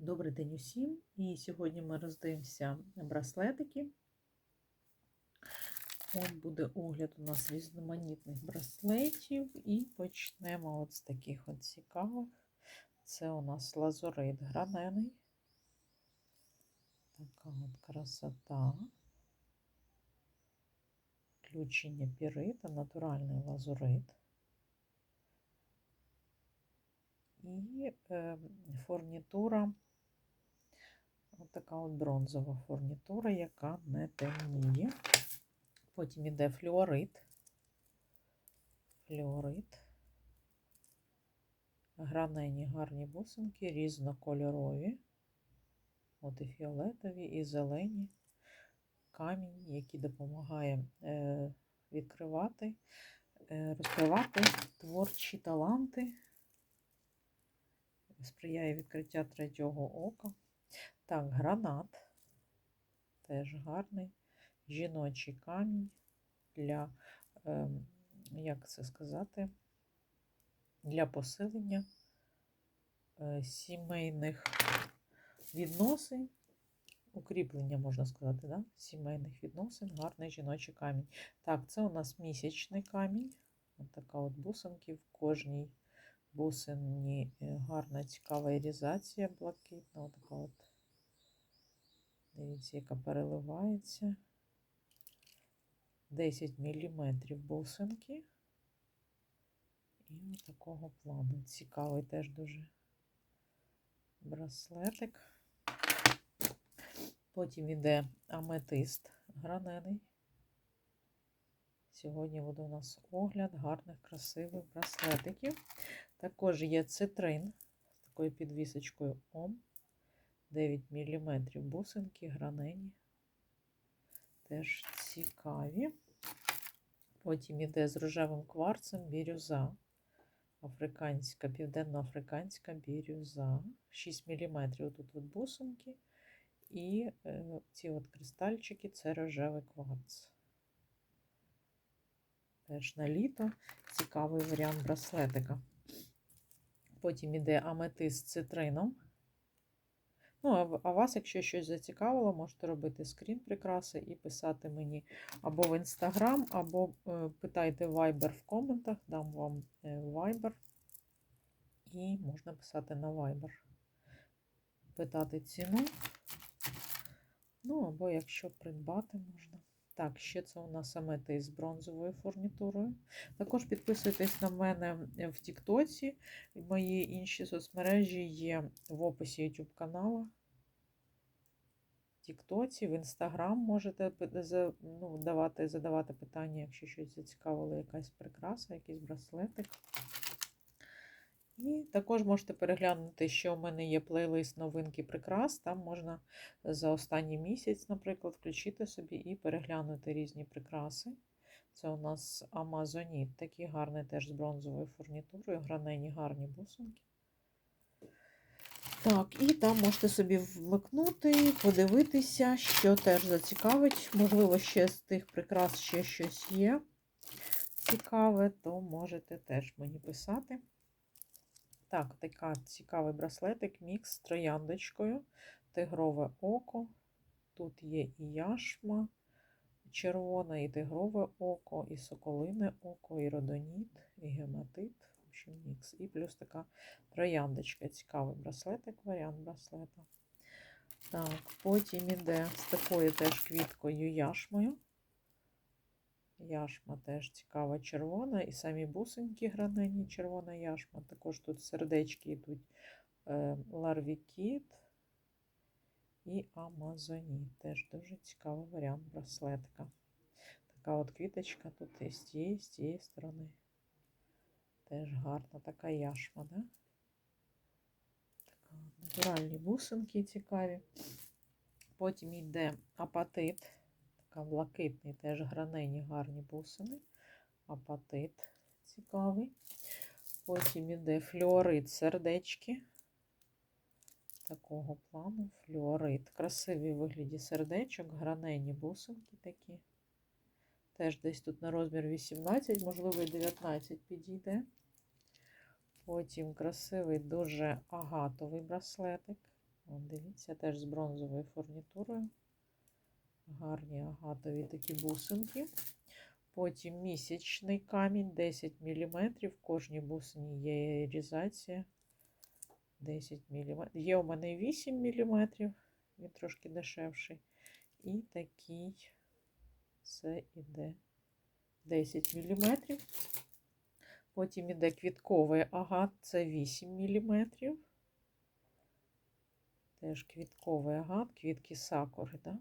Добрий день усім! І сьогодні ми роздивимося браслетики. От буде огляд у нас різноманітних браслетів. І почнемо от з таких от цікавих. Це у нас лазурит гранений. Така от красота. Включення пірита, натуральний лазурит. І е, фурнітура, от така от бронзова фурнітура, яка не темніє. Потім іде флюорит. Флюорит. Гранені гарні бусинки, різнокольорові. От і фіолетові, і зелені. Камінь, який допомагає е, відкривати, е, розкривати творчі таланти сприяє відкриття третього ока. Так, гранат теж гарний, жіночий камінь для, е, як це сказати, для посилення е, сімейних відносин, укріплення, можна сказати, да? сімейних відносин, гарний жіночий камінь. Так, це у нас місячний камінь. Ось така от бусинки в кожній бусині гарна, цікава ірізація блакитна. Отака от. Дивіться, яка переливається. 10 мм бусинки. І такого плану. Цікавий теж дуже браслетик. Потім іде аметист гранений. Сьогодні буде у нас огляд гарних, красивих браслетиків. Також є цитрин з такою підвісочкою Ом. 9 мм бусинки, гранені. Теж цікаві. Потім іде з рожевим кварцем бірюза. Африканська, південноафриканська бірюза. 6 мм тут от бусинки. І е, ці от кристальчики це рожевий кварц. Теж на літо цікавий варіант браслетика. Потім іде аметист з цитрином. Ну, а вас, якщо щось зацікавило, можете робити скрін прикраси і писати мені або в інстаграм, або е, питайте Viber в коментах, дам вам е, Viber. І можна писати на Viber. Питати ціну. Ну, або якщо придбати можна. Так, ще це у нас амети з бронзовою фурнітурою. Також підписуйтесь на мене в Тіктоці. Мої інші соцмережі є в описі YouTube каналу. В Тіктоці, в Інстаграм можете ну, давати, задавати питання, якщо щось зацікавило, якась прикраса, якийсь браслетик. І також можете переглянути, що у мене є плейлист новинки прикрас. Там можна за останній місяць, наприклад, включити собі і переглянути різні прикраси. Це у нас Амазоніт, такий гарний теж з бронзовою фурнітурою, гранені гарні бусинки. Так, і там можете собі вмикнути, подивитися, що теж зацікавить. Можливо, ще з тих прикрас ще щось є цікаве, то можете теж мені писати. Так, така цікавий браслетик, мікс з трояндочкою, тигрове око. Тут є і яшма червона, і тигрове око, і соколине око, і родоніт, і гематит. В общем, мікс. І плюс така трояндочка. Цікавий браслетик, варіант браслета. Так, потім іде з такою теж квіткою яшмою. Яшма теж цікава червона. І самі бусинки гранені, червона яшма. Також тут сердечки йдуть е, ларвікіт і Амазоні. Теж дуже цікавий варіант браслетика. Така от квіточка тут і з тієї, з тієї сторони. Теж гарна така яшма, да? Така натуральні бусинки цікаві. Потім йде апатит. Блакитний, теж гранені гарні бусини. Апатит цікавий. Потім іде флюорит сердечки. Такого плану флюорит. Красиві вигляді сердечок, гранені бусинки такі. Теж десь тут на розмір 18, можливо, і 19 підійде. Потім красивий, дуже агатовий браслетик. Дивіться, теж з бронзовою фурнітурою. Гарні агатові такі бусинки. Потім місячний камінь 10 мм. В кожній бусині є різація 10 мм. Є у мене 8 мм, він трошки дешевший. І такий це іде 10 мм. Потім іде квітковий агат, це 8 мм. Теж квітковий агат, квітки сакури, да?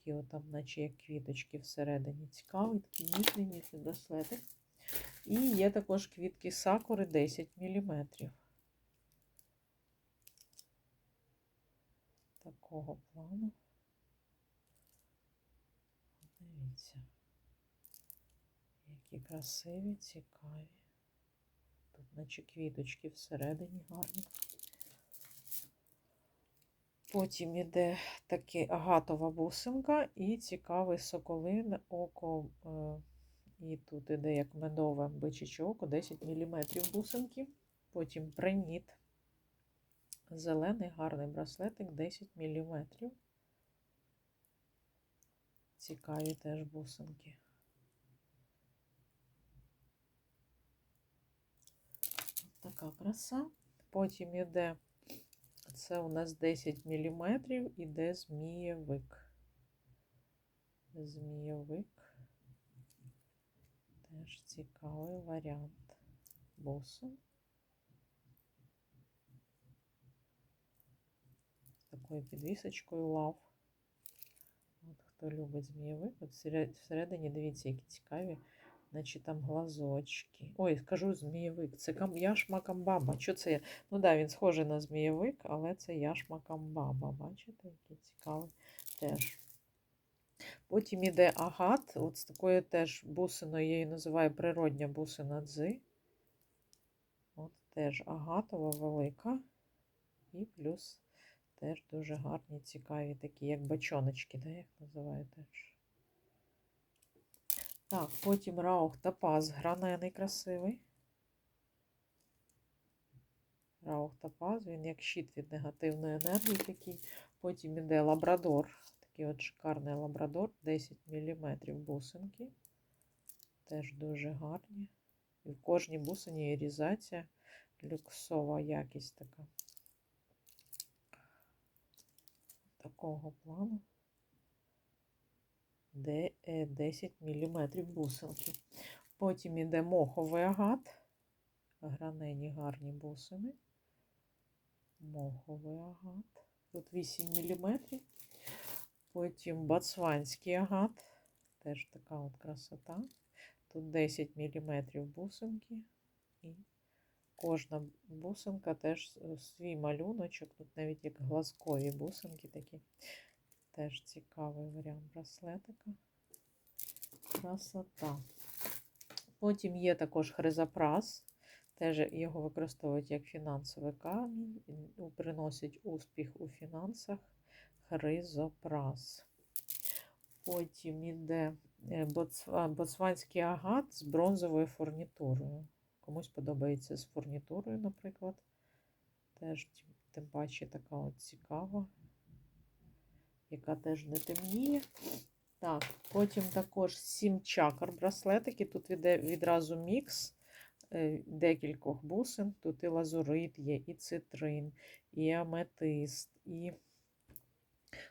Такі от там, наче як квіточки всередині. Цікавий, такий ніжний, ніжний браслетик. І є також квітки сакури 10 мм. Такого плану. Дивіться. Які красиві, цікаві. Тут, наче квіточки всередині гарні. Потім іде таки агатова бусинка і цікавий соколин око. е, І тут іде як медове бичаче око, 10 мм бусинки. Потім приніт. Зелений гарний браслетик 10 мм. Цікаві теж бусинки. Така краса. Потім іде, це у нас 10 мм, іде змієвик. Змієвик. Теж цікавий варіант. Бусин. З такою підвісочкою лав. От хто любить змієвик. От всередині дивіться, які цікаві. Значить, там глазочки. Ой, скажу змієвик. Це кам... яшма. Що це? Ну так, да, він схожий на змієвик, але це яшма камбаба. Бачите, який цікавий теж. Потім іде агат. От з такою теж бусиною, я її називаю природня бусина дзи. От теж агатова велика. І плюс теж дуже гарні, цікаві такі, як бачоночки, да, як називаю теж. Так, потім раух та паз гранений красивий. Раух та паз, він як щит від негативної енергії такий. Потім іде лабрадор. Такий от шикарний лабрадор, 10 мм бусинки. Теж дуже гарні. І в кожній бусині є різація, люксова якість така. Такого плану 10 мм бусинки. Потім іде моховий агат, гранені гарні бусини. Моховий агат. Тут 8 мм. Потім бацванський агат. Теж така от красота. Тут 10 мм бусинки. І кожна бусинка теж свій малюночок. Тут навіть як глазкові бусинки такі. Теж цікавий варіант браслетика. Красота. Потім є також хризопрас. Теж його використовують як фінансовий камінь. Приносить успіх у фінансах. Хризопрас. Потім йде боцванський агат з бронзовою фурнітурою. Комусь подобається з фурнітурою, наприклад. Теж, тим паче, така от цікава яка теж не темніє. Так, потім також 7 чакр браслетики. Тут іде відразу мікс е, декількох бусин. Тут і лазурит є, і цитрин, і аметист, і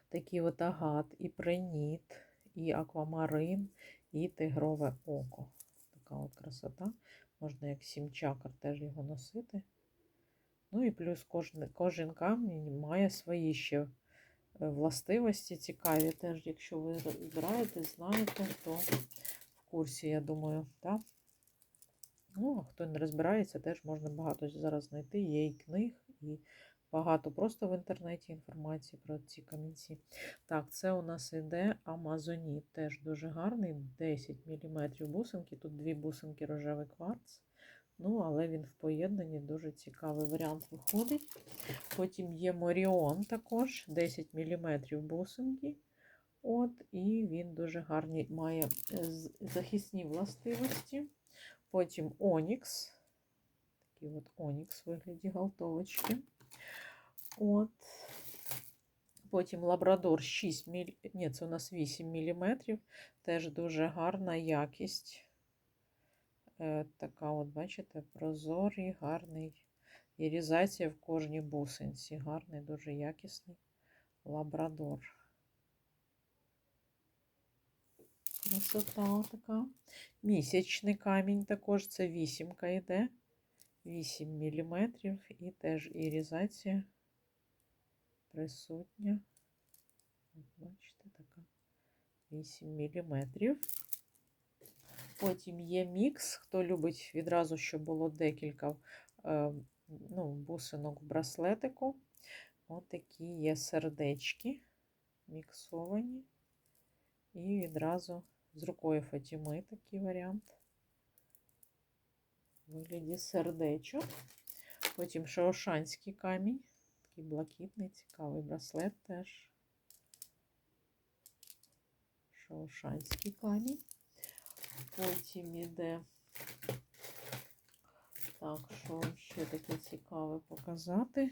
такий от агат, і преніт, і аквамарин, і тигрове око. Така от красота. Можна як 7 чакр теж його носити. Ну і плюс кожен, кожен камінь має свої ще властивості цікаві. Теж, якщо ви розбираєте, знаєте, то в курсі, я думаю, так? Ну, а хто не розбирається, теж можна багато зараз знайти. Є і книг, і багато просто в інтернеті інформації про ці камінці. Так, це у нас іде Амазоніт. Теж дуже гарний, 10 мм бусинки. Тут дві бусинки рожевий кварц. Ну, але він в поєднанні дуже цікавий варіант виходить. Потім є Моріон також, 10 мм бусинки. От, І він дуже гарний має е, захисні властивості. Потім Онікс. Такий от Онікс в вигляді галтовочки. От. Потім лабрадор 6 міль... Ні, це у нас 8 мм. Теж дуже гарна якість. Е, така, от, бачите, прозорий, гарний. Ірізація в кожній бусинці. Гарний, дуже якісний лабрадор. Красота така. Місячний камінь також це вісімка йде. 8 мм і теж ірізація присутня. Бачите, така 8 мм. Потім є мікс. Хто любить відразу, щоб було декілька е, ну, бусинок в браслетику. От такі є сердечки міксовані. І відразу з рукою Фатіми такий варіант. Вигляді сердечок. Потім шаошанський камінь. Такий блакитний, цікавий браслет теж. Шаошанський камінь. Потім іде. Так, що ще таке цікаве показати?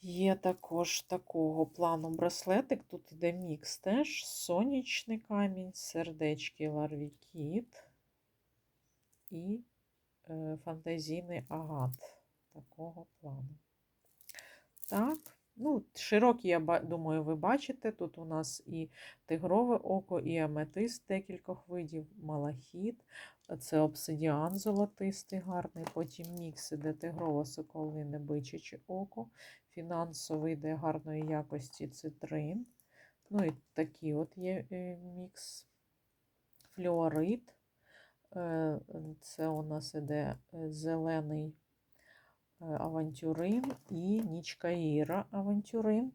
Є також такого плану браслетик. Тут іде мікс теж. Сонячний камінь, сердечки ларвікіт і е, фантазійний агат такого плану. Так, ну, широкі, я думаю, ви бачите. Тут у нас і тигрове око, і аметист декількох видів, малахіт. Це обсидіан золотистий, гарний. Потім мікс іде тигрово соколине бичаче око. Фінансовий йде гарної якості цитрин. Ну і такий от є е, мікс. Флюорит. Е, це у нас іде е, зелений авантюрин і нічка Іра авантюрин.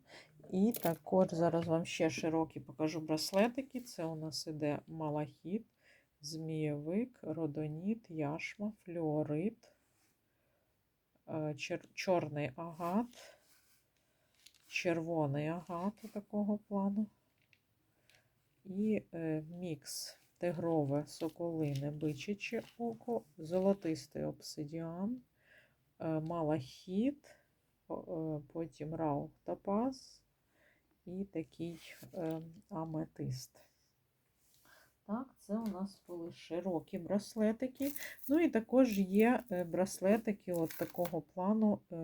І також зараз вам ще широкі покажу браслетики. Це у нас іде малахіт, змієвик, родоніт, яшма, флюорит, чорний агат червоний агат такого плану. І е, мікс тигрове соколине бичаче око, золотистий обсидіан, е, малахіт, е, потім раух топаз і такий е, аметист. Так, це у нас були широкі браслетики. Ну і також є е, браслетики от такого плану. е,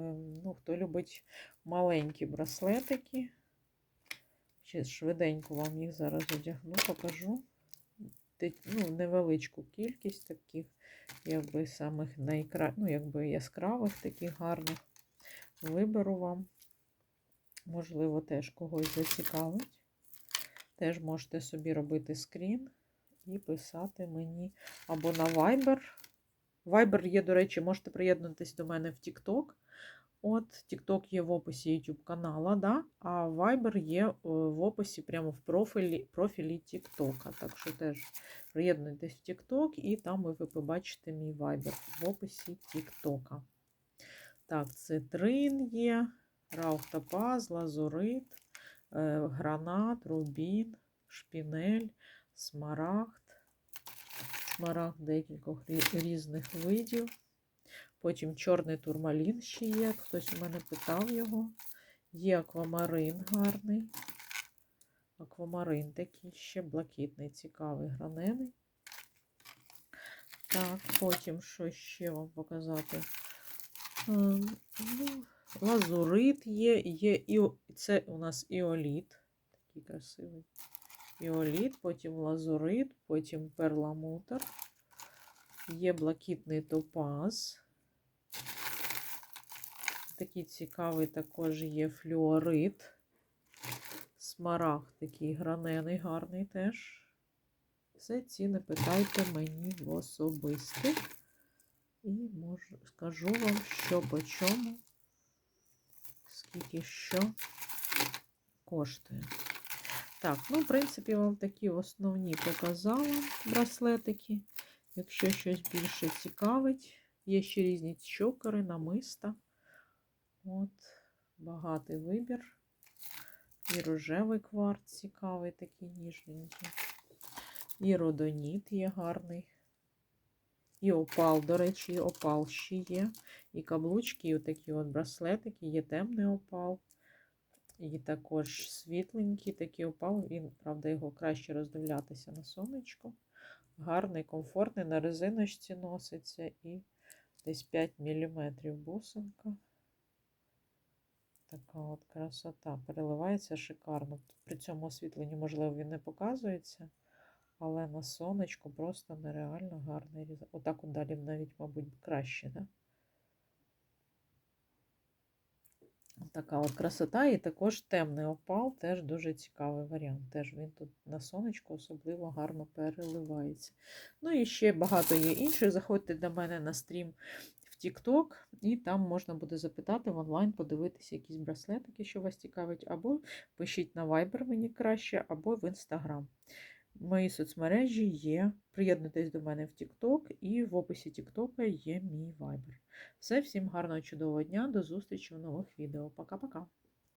Ну, Хто любить маленькі браслетики. Ще швиденько вам їх зараз одягну, покажу. Ну, Невеличку кількість таких, якби самих найкра... ну, якби яскравих, таких гарних. Виберу вам. Можливо, теж когось зацікавить. Теж можете собі робити скрін і писати мені або на Viber. Viber є, до речі, можете приєднатися до мене в TikTok. От, TikTok є в описі YouTube канала, да? а Viber є е, в описі прямо в профілі профілі TikTok. Так що теж приєднуйтесь в TikTok і там ви побачите мій Viber в описі TikTok. Так, цитрин є, раухтопаз, лазурит, е, гранат, рубін, шпінель, смарагд, смарагд декількох різних видів. Потім чорний турмалін ще є. Хтось у мене питав його. Є аквамарин гарний. Аквамарин такий ще блакитний, цікавий, гранений. Так, потім що ще вам показати? Ну, Лазурит є, є і це у нас іоліт. Такий красивий іоліт, потім лазурит, потім перламутр. Є блакитний топаз. Такий цікавий також є флюорит. Смарагд такий гранений, гарний теж. Все ціни питайте мені в особисті. І можу, скажу вам, що по чому, скільки що коштує. Так, ну, в принципі, вам такі основні показала браслетики. Якщо щось більше цікавить, є ще різні чокери, намиста. От, багатий вибір. І рожевий кварц цікавий, такий ніжненький. І родоніт є гарний. І опал, до речі, опал ще є. І каблучки, і отакі от браслетики, є темний опал. І також світленький такий опал. Він, правда, його краще роздивлятися на сонечку. Гарний, комфортний, на резиночці носиться і десь 5 мм бусинка. Така от красота. Переливається шикарно. При цьому освітленні, можливо, він не показується, але на сонечку просто нереально гарний різок. Отак от далі навіть, мабуть, краще, да? Така от красота, і також темний опал, теж дуже цікавий варіант. Теж він тут на сонечку особливо гарно переливається. Ну і ще багато є інших. Заходьте до мене на стрім в TikTok, і там можна буде запитати в онлайн, подивитися якісь браслетики, що вас цікавить, або пишіть на Viber мені краще, або в Instagram. Мої соцмережі є. Приєднуйтесь до мене в TikTok, і в описі TikTok є мій вайбер. Все, всім гарного чудового дня, до зустрічі в нових відео. Пока-пока!